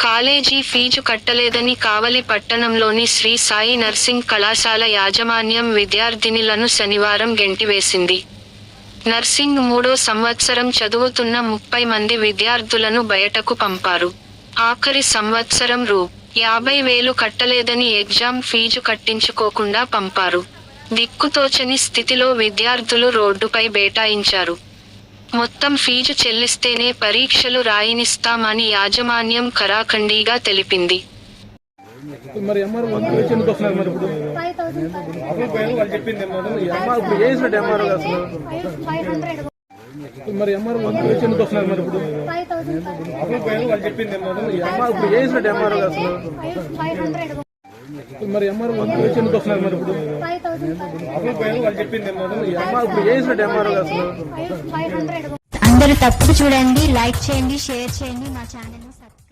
College fee కట్టలేదని కావలి పట్టణంలోని Shri Sai nursing కళాశాల యాజమాన్యం విద్యార్థినిలను శనివారం గెంటివేసింది నర్సింగ్ మూడో సంవత్సరం చదువుతున్న ముప్పై మంది విద్యార్థులను బయటకు పంపారు. ఆఖరి సంవత్సరం రూ. యాభై వేలు కట్టలేదని ఎగ్జామ్ ఫీజు కట్టించుకోకుండా పంపారు. దిక్కుతోచని స్థితిలో విద్యార్థులు రోడ్డుపై బేటాయించారు. మొత్తం ఫీజు చెల్లిస్తేనే పరీక్షలు రాయనిస్తామని యాజమాన్యం కరాఖండీగా తెలిపింది. మరి ఎందుకు వస్తున్నారు మరి ఇప్పుడు. వాళ్ళు చెప్పింది ఎంఆర్ ఇప్పుడు అసలు మరి ఎందుకు వస్తున్నారు మరి ఇప్పుడు వాళ్ళు చెప్పింది ఎంఆర్ ఇప్పుడు అసలు? మరి ఎందుకు వస్తున్నారు మరి ఇప్పుడు చెప్పింది ఎంఆర్ ఇప్పుడు చేసినట్టు ఎంఆర్ఓ అసలు అందరూ తప్పక చూడండి లైక్ చేయండి షేర్ చేయండి మా ఛానల్ సబ్స్క్రైబ్